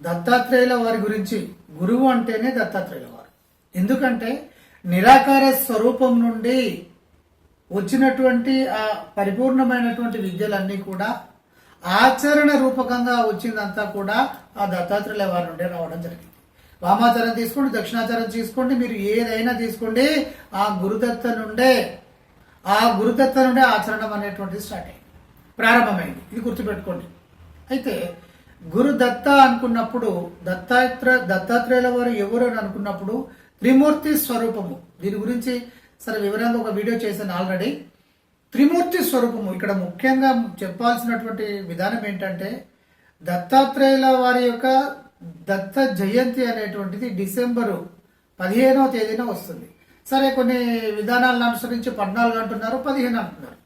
దత్తాత్రేయుల వారి గురించి గురువు అంటేనే దత్తాత్రేయుల వారు. ఎందుకంటే నిరాకార స్వరూపం నుండి వచ్చినటువంటి ఆ పరిపూర్ణమైనటువంటి విద్యలన్నీ కూడా ఆచరణ రూపకంగా వచ్చిందంతా కూడా ఆ దత్తాత్రేయుల వారి నుండే రావడం జరిగింది. వామాచారం తీసుకోండి దక్షిణాచారం తీసుకోండి మీరు ఏదైనా తీసుకోండి ఆ గురుదత్త నుండే ఆ గురుదత్త నుండే ఆచరణం అనేటువంటిది స్టార్ట్ అయింది. ప్రారంభమైంది. ఇది గుర్తుపెట్టుకోండి. అయితే గురుదత్త అనుకున్నప్పుడు దత్తాత్ర దత్తాత్రేయుల వారు ఎవరు అని అనుకున్నప్పుడు త్రిమూర్తి స్వరూపము. దీని గురించి సరే వివరంగా ఒక వీడియో చేశాను ఆల్రెడీ. త్రిమూర్తి స్వరూపము. ఇక్కడ ముఖ్యంగా చెప్పాల్సినటువంటి విధానం ఏంటంటే దత్తాత్రేయుల వారి యొక్క దత్త జయంతి అనేటువంటిది డిసెంబరు పదిహేనవ తేదీన వస్తుంది. సరే కొన్ని విధానాలను అనుసరించి పద్నాలుగు అంటున్నారు పదిహేను అంటున్నారు.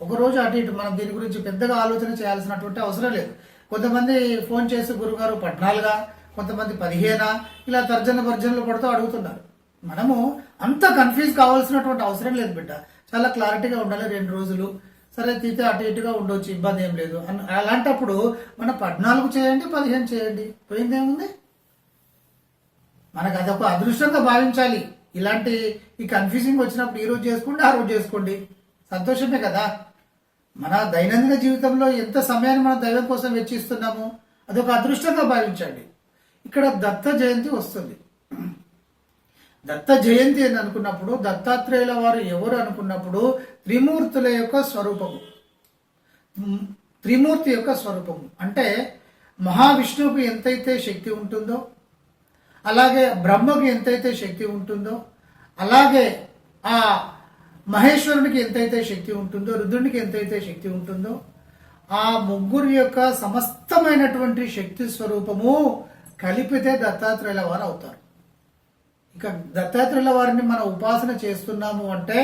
ఒకరోజు అటు ఇటు మనం దీని గురించి పెద్దగా ఆలోచన చేయాల్సినటువంటి అవసరం లేదు. కొంతమంది ఫోన్ చేసి గురుగారు పద్నాలుగా కొంతమంది పదిహేనా ఇలా తర్జన భర్జనలు పడుతూ అడుగుతున్నారు. మనము అంత కన్ఫ్యూజ్ కావాల్సినటువంటి అవసరం లేదు బిడ్డ. చాలా క్లారిటీగా ఉండాలి రెండు రోజులు. సరే తీతే అటు ఇటుగా ఉండొచ్చు ఇబ్బంది ఏం లేదు. అలాంటప్పుడు మన పద్నాలుగు చేయండి పదిహేను చేయండి. పోయిందేముంది మనకు అదొక అదృష్టంగా భావించాలి. ఇలాంటి ఈ కన్ఫ్యూజింగ్ వచ్చినప్పుడు ఈ రోజు చేసుకోండి ఆ రోజు చేసుకోండి. సంతోషమే కదా? మన దైనందిన జీవితంలో ఎంత సమయాన్ని మనం దైవం కోసం వెచ్చిస్తున్నాము అదొక అదృష్టంగా భావించండి. ఇక్కడ దత్త జయంతి వస్తుంది. దత్త జయంతి అని అనుకున్నప్పుడు దత్తాత్రేయుల వారు ఎవరు అనుకున్నప్పుడు త్రిమూర్తుల యొక్క స్వరూపము. త్రిమూర్తి యొక్క స్వరూపము. అంటే మహావిష్ణువుకు ఎంతైతే శక్తి ఉంటుందో అలాగే బ్రహ్మకు ఎంతైతే శక్తి ఉంటుందో అలాగే ఆ మహేశ్వరునికి ఎంతైతే శక్తి ఉంటుందో రుద్రునికి ఎంతైతే శక్తి ఉంటుందో ఆ ముగ్గురు యొక్క సమస్తమైనటువంటి శక్తి స్వరూపము కలిపితే దత్తాత్రేయుల వారు అవుతారు. ఇక దత్తాత్రేయుల వారిని మనం ఉపాసన చేస్తున్నాము అంటే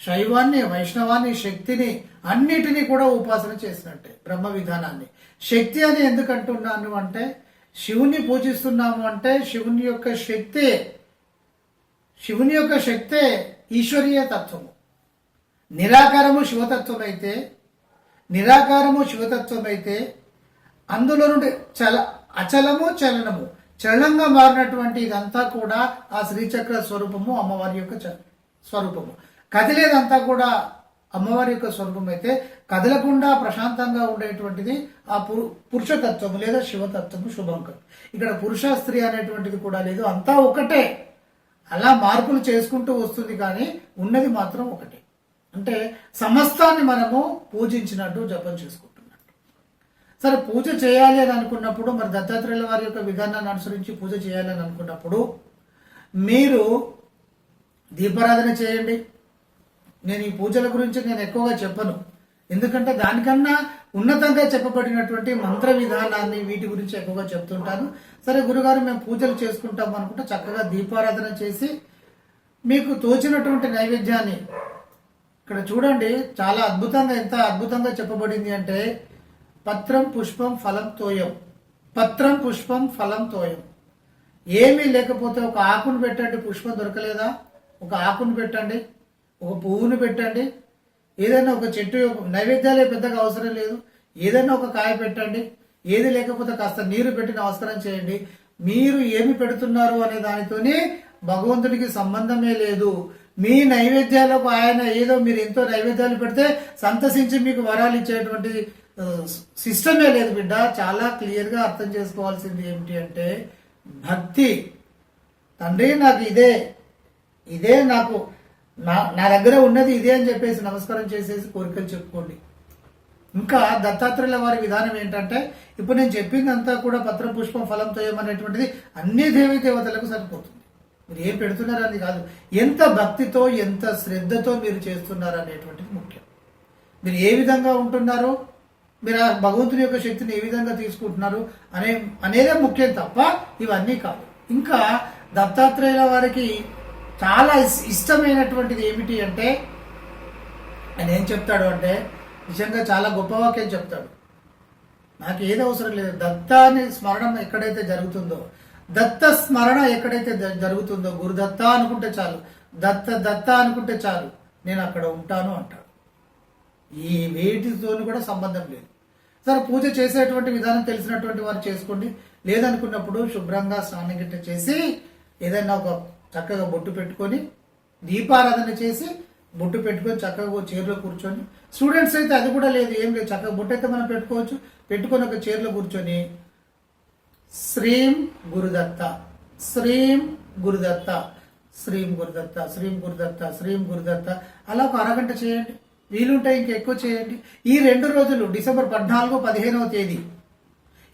శైవాన్ని వైష్ణవాన్ని శక్తిని అన్నిటినీ కూడా ఉపాసన చేసినట్టే బ్రహ్మ విధానాన్ని. శక్తి అని ఎందుకు అంటున్నాను అంటే శివుని పూజిస్తున్నాము అంటే శివుని యొక్క శక్తి శివుని యొక్క శక్తే ఈశ్వరీయ తత్వము. నిరాకారము శివతత్వం అయితే నిరాకారము శివతత్వం అయితే అందులో నుండి చల అచలము చలనము. చలనంగా మారినటువంటి ఇదంతా కూడా ఆ శ్రీచక్ర స్వరూపము అమ్మవారి యొక్క చ- స్వరూపము. కదిలేదంతా కూడా అమ్మవారి యొక్క స్వరూపం అయితే కదలకుండా ప్రశాంతంగా ఉండేటువంటిది ఆ పురు పురుషతత్వము లేదా శివతత్వము శుభంకం. ఇక్కడ పురుష స్త్రీ అనేటువంటిది కూడా లేదు అంతా ఒకటే. అలా మార్పులు చేసుకుంటూ వస్తుంది కానీ ఉన్నది మాత్రం ఒకటే. అంటే సమస్తాన్ని మనము పూజించినట్టు జపం చేసుకుంటున్నట్టు. సరే పూజ చేయాలి అని అనుకున్నప్పుడు మరి దత్తాత్రేయుల వారి యొక్క విధానాన్ని అనుసరించి పూజ చేయాలి అని అనుకున్నప్పుడు మీరు దీపారాధన చేయండి. నేను ఈ పూజల గురించి నేను ఎక్కువగా చెప్పను. ఎందుకంటే దానికన్నా ఉన్నతంగా చెప్పబడినటువంటి మంత్ర విధానాన్ని వీటి గురించి ఎక్కువగా చెప్తుంటాను. సరే గురుగారు మేము పూజలు చేసుకుంటాం అనుకుంటే చక్కగా దీపారాధన చేసి మీకు తోచినటువంటి నైవేద్యాన్ని ఇక్కడ చూడండి. చాలా అద్భుతంగా ఎంత అద్భుతంగా చెప్పబడింది అంటే పత్రం పుష్పం ఫలం తోయం. పత్రం పుష్పం ఫలం తోయం. ఏమీ లేకపోతే ఒక ఆకును పెట్టండి. పుష్పం దొరకలేదా? ఒక ఆకును పెట్టండి. ఒక పువ్వును పెట్టండి. ఏదైనా ఒక చెట్టు యొక్క- నైవేద్యాలే పెద్దగా అవసరం లేదు. ఏదైనా ఒక కాయ పెట్టండి. ఏది లేకపోతే కాస్త నీరు పెట్టి నమస్కారం చేయండి. మీరు ఏమి పెడుతున్నారు అనే దానితోనే భగవంతుడికి సంబంధమే లేదు. మీ నైవేద్యాలకు ఆయన ఏదో మీరు ఎంతో నైవేద్యాలు పెడితే సంతసించి మీకు వరాలు ఇచ్చేటువంటి సిస్టమే లేదు బిడ్డ. చాలా క్లియర్గా అర్థం చేసుకోవాల్సింది ఏమిటి అంటే భక్తి. తండ్రి నాకు ఇదే. ఇదే నాకు నా నా దగ్గర ఉన్నది ఇదే అని చెప్పేసి నమస్కారం చేసేసి కోరికలు చెప్పుకోండి. ఇంకా దత్తాత్రేయుల వారి విధానం ఏంటంటే ఇప్పుడు నేను చెప్పిందంతా కూడా పత్రం పుష్పం ఫలం తోయమనేటువంటిది అన్ని దేవి దేవతలకు సరిపోతుంది. మీరు ఏం పెడుతున్నారని కాదు. ఎంత భక్తితో ఎంత శ్రద్ధతో మీరు చేస్తున్నారు అనేటువంటిది ముఖ్యం. మీరు ఏ విధంగా ఉంటున్నారో మీరు ఆ భగవంతుని యొక్క శక్తిని ఏ విధంగా తీసుకుంటున్నారు అనే అనేదే ముఖ్యం తప్ప ఇవన్నీ కాదు. ఇంకా దత్తాత్రేయుల వారికి చాలా ఇస్- ఇష్టమైనటువంటిది ఏమిటి అంటే ఆయన ఏం చెప్తాడు అంటే నిజంగా చాలా గొప్ప వాక్యం చెప్తాడు. నాకు ఏది అవసరం లేదు. దత్తాని స్మరణం ఎక్కడైతే జరుగుతుందో దత్త స్మరణ ఎక్కడైతే జ- జరుగుతుందో గురుదత్త అనుకుంటే చాలు దత్త దత్త అనుకుంటే చాలు నేను అక్కడ ఉంటాను అంటాడు. ఈ వేటితో కూడా సంబంధం లేదు. సరే పూజ చేసేటువంటి విధానం తెలిసినటువంటి వారు చేసుకోండి. లేదనుకున్నప్పుడు శుభ్రంగా స్నానం గిట్ట చేసి ఏదైనా ఒక చక్కగా బొట్టు పెట్టుకొని దీపారాధన చేసి బొట్టు పెట్టుకొని చక్కగా చీరలో చైర్లో కూర్చొని స్టూడెంట్స్ అయితే అది కూడా లేదు ఏం లేదు చక్కగా బొట్టు అయితే మనం పెట్టుకోవచ్చు. పెట్టుకొని ఒక చైర్లో కూర్చొని శ్రీం గురుదత్త శ్రీం గురుదత్త శ్రీం గురుదత్త శ్రీం గురుదత్త శ్రీం గురుదత్త. అలా ఒక అరగంట చేయండి. వీలుంటే ఇంకా ఎక్కువ చేయండి. ఈ రెండు రోజులు డిసెంబర్ పద్నాలుగు పదిహేనవ తేదీ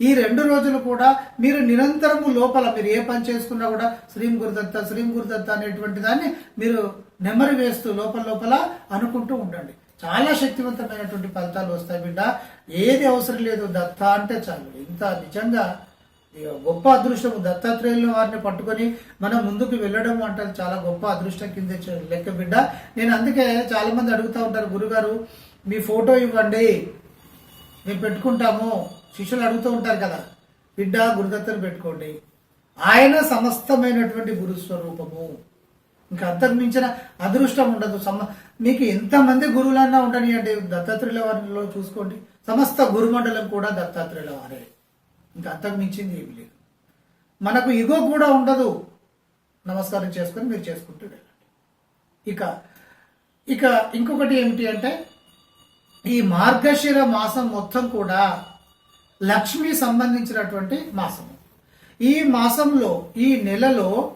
ఈ రెండు రోజులు కూడా మీరు నిరంతరము లోపల మీరు ఏ పని చేసుకున్నా కూడా శ్రీం గురుదత్త శ్రీం గురుదత్త అనేటువంటి దాన్ని మీరు నెమరు వేస్తూ లోపల లోపల అనుకుంటూ ఉండండి. చాలా శక్తివంతమైనటువంటి ఫలితాలు వస్తాయి బిడ్డ. ఏది అవసరం లేదు. దత్త అంటే చాలు. ఇంత నిజంగా గొప్ప అదృష్టం దత్తాత్రేయుల వారిని పట్టుకొని మనం ముందుకు వెళ్ళడం అంటే చాలా గొప్ప అదృష్టం కింద లెక్క బిడ్డ. నేను అందుకే చాలా మంది అడుగుతూ ఉంటారు గురుగారు మీ ఫోటో ఇవ్వండి. మేము పెట్టుకుంటాము. శిష్యులు అడుగుతూ ఉంటారు కదా బిడ్డ గురుదత్తను పెట్టుకోండి. ఆయన సమస్తమైనటువంటి గురుస్వరూపము. ఇంకా అంతకుమించిన అదృష్టం ఉండదు. సమ మీకు ఎంతమంది గురువులన్నా ఉండనియండి. దత్తాత్రేయుల వారిలో చూసుకోండి. సమస్త గురుమండలం కూడా దత్తాత్రేయుల వారే. ఇంకా అంతకు మించింది ఏమి లేదు. మనకు ఇగో కూడా ఉండదు. నమస్కారం చేసుకొని మీరు చేసుకుంటూ వెళ్ళండి. ఇక ఇక ఇంకొకటి ఏమిటి అంటే ఈ మార్గశిర మాసం మొత్తం కూడా లక్ష్మి సంబంధించినటువంటి మాసము. ఈ మాసంలో ఈ నెలలో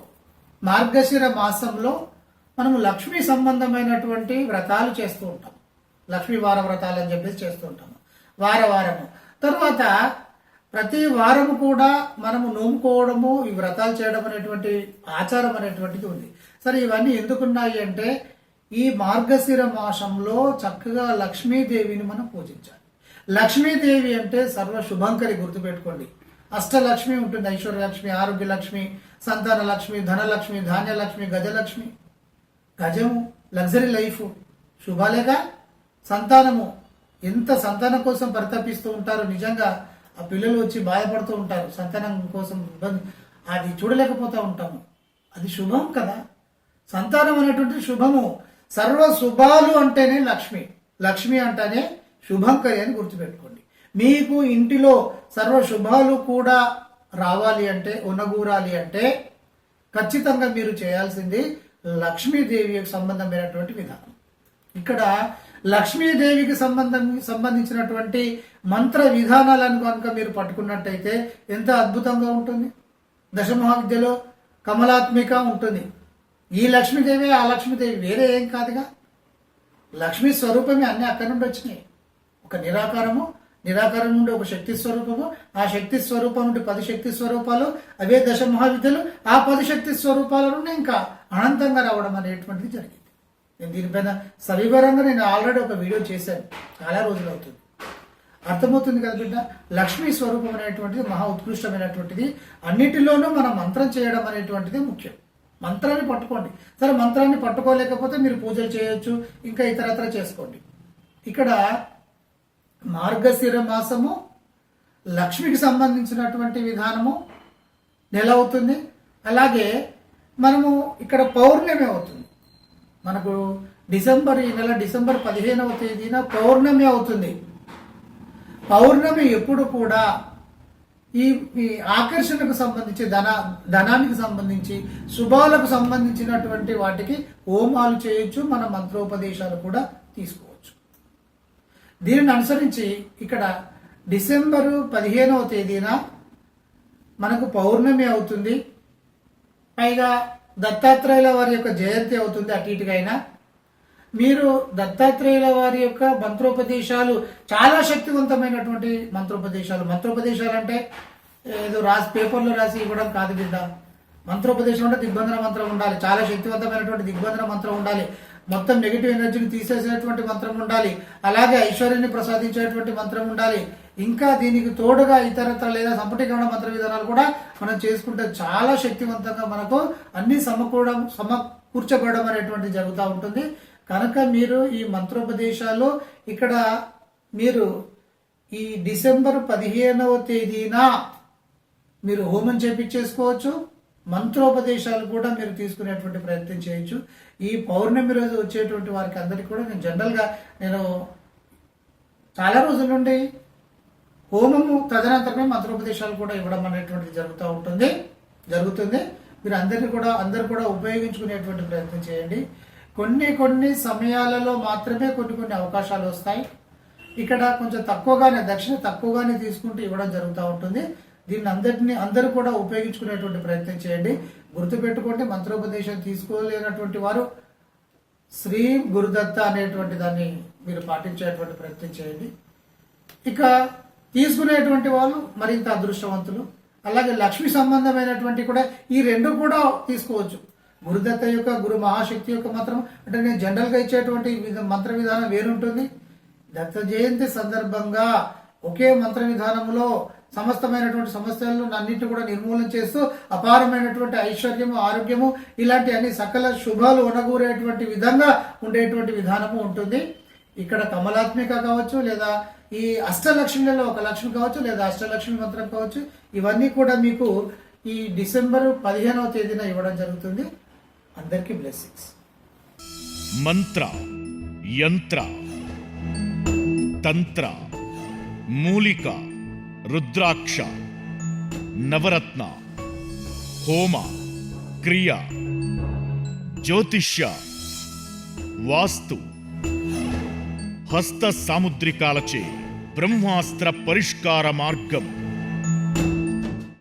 మార్గశిర మాసంలో మనము లక్ష్మి సంబంధమైనటువంటి వ్రతాలు చేస్తూ ఉంటాం. లక్ష్మీ వార వ్రతాలు అని చెప్పేసి చేస్తూ ఉంటాము. వార వారము. తర్వాత ప్రతి వారము కూడా మనము నోముకోవడము ఈ వ్రతాలు చేయడం అనేటువంటి ఆచారం అనేటువంటిది ఉంది. సరే ఇవన్నీ ఎందుకున్నాయి అంటే ఈ మార్గశిర మాసంలో చక్కగా లక్ష్మీదేవిని మనం పూజించాలి. లక్ష్మీదేవి అంటే సర్వ శుభంకరి గుర్తుపెట్టుకోండి. అష్టలక్ష్మి ఉంటుంది ఐశ్వర్యలక్ష్మి ఆరోగ్య లక్ష్మి సంతాన లక్ష్మి ధనలక్ష్మి ధాన్యలక్ష్మి గజలక్ష్మి. గజము లగ్జరీ లైఫ్ శుభాలేగా సంతానము. ఎంత సంతానం కోసం పరితపిస్తూ ఉంటారో నిజంగా ఆ పిల్లలు వచ్చి బాధపడుతూ ఉంటారు. సంతానం కోసం ఇబ్బంది. అది చూడలేకపోతూ ఉంటాము. అది శుభం కదా. సంతానం అనేటువంటి శుభము. సర్వ శుభాలు అంటేనే లక్ష్మి. లక్ష్మి అంటేనే శుభంకరి అని గుర్తుపెట్టుకోండి. మీకు ఇంటిలో సర్వ శుభాలు కూడా రావాలి అంటే ఉనగూరాలి అంటే ఖచ్చితంగా మీరు చేయాల్సింది లక్ష్మీదేవికి సంబంధమైనటువంటి విధానం. ఇక్కడ లక్ష్మీదేవికి సంబంధం సంబంధించినటువంటి మంత్ర విధానాలను కనుక మీరు పట్టుకున్నట్టయితే ఎంత అద్భుతంగా ఉంటుంది. దశమహావిద్యలో కమలాత్మిక ఉంటుంది. ఈ లక్ష్మీదేవి ఆ లక్ష్మీదేవి వేరే ఏం కాదుగా? లక్ష్మీ స్వరూపమే అన్నీ అక్కడి నుండి వచ్చినాయి. ఒక నిరాకారము నిరాకారం నుండి ఒక శక్తి స్వరూపము ఆ శక్తి స్వరూపం నుండి పది శక్తి స్వరూపాలు అవే దశ మహావిద్యలు ఆ పది శక్తి స్వరూపాల నుండి ఇంకా అనంతంగా రావడం అనేటువంటిది జరిగింది. నేను దీనిపైన సవివరంగా నేను ఆల్రెడీ ఒక వీడియో చేశాను. చాలా రోజులు అవుతుంది. అర్థమవుతుంది కదా బిడ్డ? లక్ష్మీ స్వరూపం అనేటువంటిది మహా ఉత్కృష్టమైనటువంటిది అన్నిటిలోనూ మనం మంత్రం చేయడం అనేటువంటిది ముఖ్యం. మంత్రాన్ని పట్టుకోండి. సరే మంత్రాన్ని పట్టుకోలేకపోతే మీరు పూజలు చేయొచ్చు ఇంకా ఇతరత్ర చేసుకోండి. ఇక్కడ మార్గశిర మాసము లక్ష్మికి సంబంధించినటువంటి విధానము నెల అవుతుంది అలాగే మనము ఇక్కడ పౌర్ణమి అవుతుంది. మనకు డిసెంబర్ ఈ నెల డిసెంబర్ పదిహేనవ తేదీన పౌర్ణమి అవుతుంది. పౌర్ణమి ఎప్పుడు కూడా ఈ ఈ ఆకర్షణకు సంబంధించి ధన ధనానికి సంబంధించి శుభాలకు సంబంధించినటువంటి వాటికి హోమాలు చేయొచ్చు. మన మంత్రోపదేశాలు కూడా తీసుకోవచ్చు. దీనిని అనుసరించి ఇక్కడ డిసెంబరు పదిహేనవ తేదీన మనకు పౌర్ణమి అవుతుంది. పైగా దత్తాత్రేయుల వారి యొక్క జయంతి అవుతుంది అటు ఇటుగా అయినా మీరు దత్తాత్రేయుల వారి యొక్క మంత్రోపదేశాలు చాలా శక్తివంతమైనటువంటి మంత్రోపదేశాలు. మంత్రోపదేశాలు అంటే ఏదో రాసి పేపర్లో రాసి ఇవ్వడం కాదు బిడ్డ. మంత్రోపదేశం అంటే దిగ్బంధన మంత్రం ఉండాలి. చాలా శక్తివంతమైనటువంటి దిగ్బంధన మంత్రం ఉండాలి. మొత్తం నెగిటివ్ ఎనర్జీని తీసేసేటువంటి మంత్రం ఉండాలి. అలాగే ఐశ్వర్యాన్ని ప్రసాదించేటువంటి మంత్రం ఉండాలి. ఇంకా దీనికి తోడుగా ఇతరత్ర లేదా సంపుటీకరణ మంత్ర విధానాలు కూడా మనం చేసుకుంటే చాలా శక్తివంతంగా మనకు అన్ని సమకూడడం సమకూర్చబడడం అనేటువంటి జరుగుతూ ఉంటుంది. కనుక మీరు ఈ మంత్రోపదేశాలు ఇక్కడ మీరు ఈ డిసెంబర్ పదిహేనవ తేదీన మీరు హోమం చేపించేసుకోవచ్చు. మంత్రోపదేశాలు కూడా మీరు తీసుకునేటువంటి ప్రయత్నం చేయొచ్చు. ఈ పౌర్ణమి రోజు వచ్చేటువంటి వారికి అందరికీ కూడా నేను జనరల్గా నేను చాలా రోజుల నుండి హోమము తదనంతరమే మంత్రోపదేశాలు కూడా ఇవ్వడం అనేటువంటిది జరుగుతూ ఉంటుంది. జరుగుతుంది. మీరు అందరినీ కూడా అందరు కూడా ఉపయోగించుకునేటువంటి ప్రయత్నం చేయండి. కొన్ని కొన్ని సమయాలలో మాత్రమే కొన్ని కొన్ని అవకాశాలు వస్తాయి. ఇక్కడ కొంచెం తక్కువగానే దక్షిణ తక్కువగానే తీసుకుంటూ ఇవ్వడం జరుగుతూ ఉంటుంది. దీన్ని అందరినీ అందరూ కూడా ఉపయోగించుకునేటువంటి ప్రయత్నం చేయండి. గుర్తుపెట్టుకోండి మంత్రోపదేశం తీసుకోలేనటువంటి వారు శ్రీ గురుదత్త అనేటువంటి దాన్ని మీరు పాటించేటువంటి ప్రయత్నం చేయండి. ఇక తీసుకునేటువంటి వాళ్ళు మరింత అదృష్టవంతులు. అలాగే లక్ష్మి సంబంధమైనటువంటి కూడా ఈ రెండు కూడా తీసుకోవచ్చు. గురుదత్త యొక్క గురు మహాశక్తి యొక్క మంత్రం అంటే నేను జనరల్గా ఇచ్చేటువంటి మంత్ర విధానం వేరుంటుంది. దత్త జయంతి సందర్భంగా ఒకే మంత్ర విధానంలో సమస్తమైనటువంటి సమస్యలను అన్నింటినీ కూడా నిర్మూలన చేస్తూ అపారమైనటువంటి ఐశ్వర్యము ఆరోగ్యము ఇలాంటి అన్ని సకల శుభాలు ఒనగూరేటువంటి విధంగా ఉండేటువంటి విధానము ఉంటుంది. ఇక్కడ కమలాత్మిక కావచ్చు లేదా ఈ అష్టలక్ష్మిలలో ఒక లక్ష్మి కావచ్చు లేదా అష్టలక్ష్మి మంత్రం కావచ్చు ఇవన్నీ కూడా మీకు ఈ డిసెంబర్ పదిహేనవ తేదీన ఇవ్వడం జరుగుతుంది. అందరికీ బ్లెస్సింగ్స్. మంత్ర యంత్ర తంత్ర మూలిక రుద్రాక్ష నవరత్న హోమ క్రియ జ్యోతిష్య వాస్తు హస్త సాముద్రికాలచే బ్రహ్మాస్త్ర పరిష్కార మార్గం.